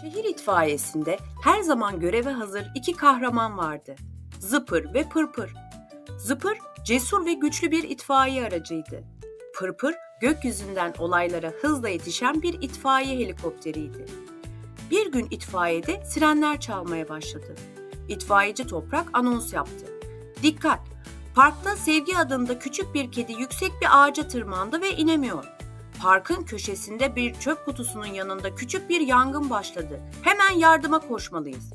Şehir itfaiyesinde her zaman göreve hazır iki kahraman vardı. Zıpır ve Pırpır. Zıpır cesur ve güçlü bir itfaiye aracıydı. Pırpır gökyüzünden olaylara hızla yetişen bir itfaiye helikopteriydi. Bir gün itfaiyede sirenler çalmaya başladı. İtfaiyeci Toprak anons yaptı. Dikkat! Parkta Sevgi adında küçük bir kedi yüksek bir ağaca tırmandı ve inemiyor. Parkın köşesinde bir çöp kutusunun yanında küçük bir yangın başladı. Hemen yardıma koşmalıyız.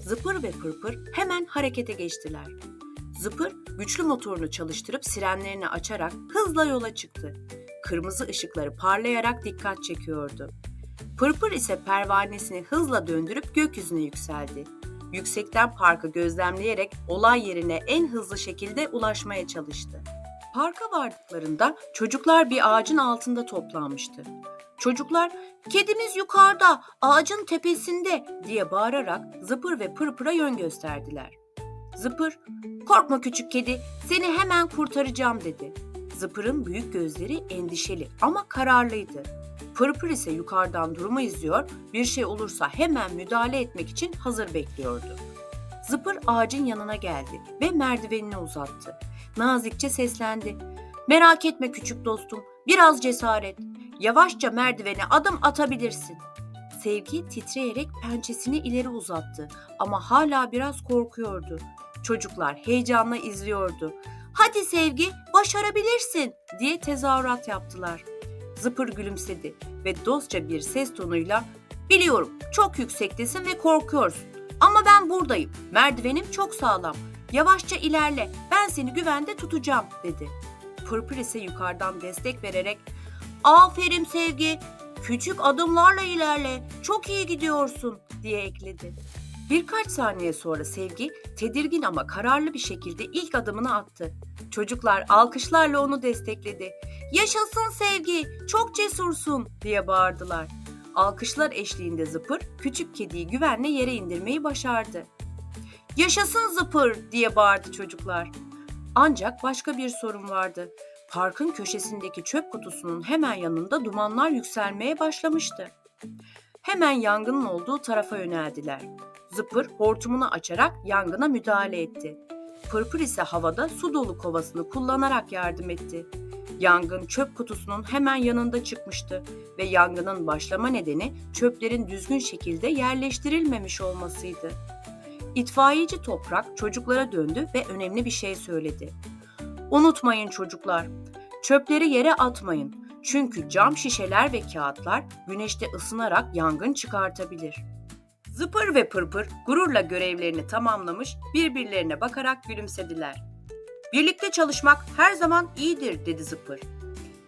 Zıpır ve Pırpır hemen harekete geçtiler. Zıpır güçlü motorunu çalıştırıp sirenlerini açarak hızla yola çıktı. Kırmızı ışıkları parlayarak dikkat çekiyordu. Pırpır ise pervanesini hızla döndürüp gökyüzüne yükseldi. Yüksekten parkı gözlemleyerek olay yerine en hızlı şekilde ulaşmaya çalıştı. Parka vardıklarında çocuklar bir ağacın altında toplanmıştı. Çocuklar "Kedimiz yukarıda, ağacın tepesinde." diye bağırarak Zıpır ve Pırpır'a yön gösterdiler. Zıpır, "Korkma küçük kedi, seni hemen kurtaracağım." dedi. Zıpır'ın büyük gözleri endişeli ama kararlıydı. Pırpır ise yukarıdan durumu izliyor, bir şey olursa hemen müdahale etmek için hazır bekliyordu. Zıpır ağacın yanına geldi ve merdivenini uzattı. Nazikçe seslendi. Merak etme küçük dostum, biraz cesaret. Yavaşça merdivene adım atabilirsin. Sevgi titreyerek pençesini ileri uzattı ama hala biraz korkuyordu. Çocuklar heyecanla izliyordu. Hadi Sevgi, başarabilirsin diye tezahürat yaptılar. Zıpır gülümsedi ve dostça bir ses tonuyla Biliyorum çok yüksektesin ve korkuyorsun ama ben buradayım. Merdivenim çok sağlam. Yavaşça ilerle. Ben seni güvende tutacağım." dedi. Pırpır ise yukarıdan destek vererek "Aferin Sevgi. Küçük adımlarla ilerle. Çok iyi gidiyorsun." diye ekledi. Birkaç saniye sonra Sevgi tedirgin ama kararlı bir şekilde ilk adımını attı. Çocuklar alkışlarla onu destekledi. "Yaşasın Sevgi. Çok cesursun." diye bağırdılar. Alkışlar eşliğinde Zıpır küçük kediyi güvenle yere indirmeyi başardı. Yaşasın Zıpır diye bağırdı çocuklar. Ancak başka bir sorun vardı. Parkın köşesindeki çöp kutusunun hemen yanında dumanlar yükselmeye başlamıştı. Hemen yangının olduğu tarafa yöneldiler. Zıpır hortumunu açarak yangına müdahale etti. Pırpır ise havada su dolu kovasını kullanarak yardım etti. Yangın çöp kutusunun hemen yanında çıkmıştı ve yangının başlama nedeni çöplerin düzgün şekilde yerleştirilmemiş olmasıydı. İtfaiyeci Toprak çocuklara döndü ve önemli bir şey söyledi. Unutmayın çocuklar, çöpleri yere atmayın. Çünkü cam şişeler ve kağıtlar güneşte ısınarak yangın çıkartabilir. Zıpır ve Pırpır gururla görevlerini tamamlamış, birbirlerine bakarak gülümsediler. Birlikte çalışmak her zaman iyidir dedi Zıpır.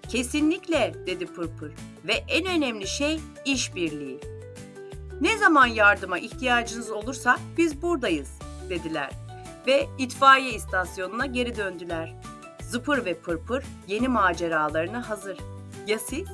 Kesinlikle dedi Pırpır ve en önemli şey işbirliği. Ne zaman yardıma ihtiyacınız olursa biz buradayız dediler ve itfaiye istasyonuna geri döndüler. Zıpır ve Pırpır yeni maceralarına hazır. Ya siz?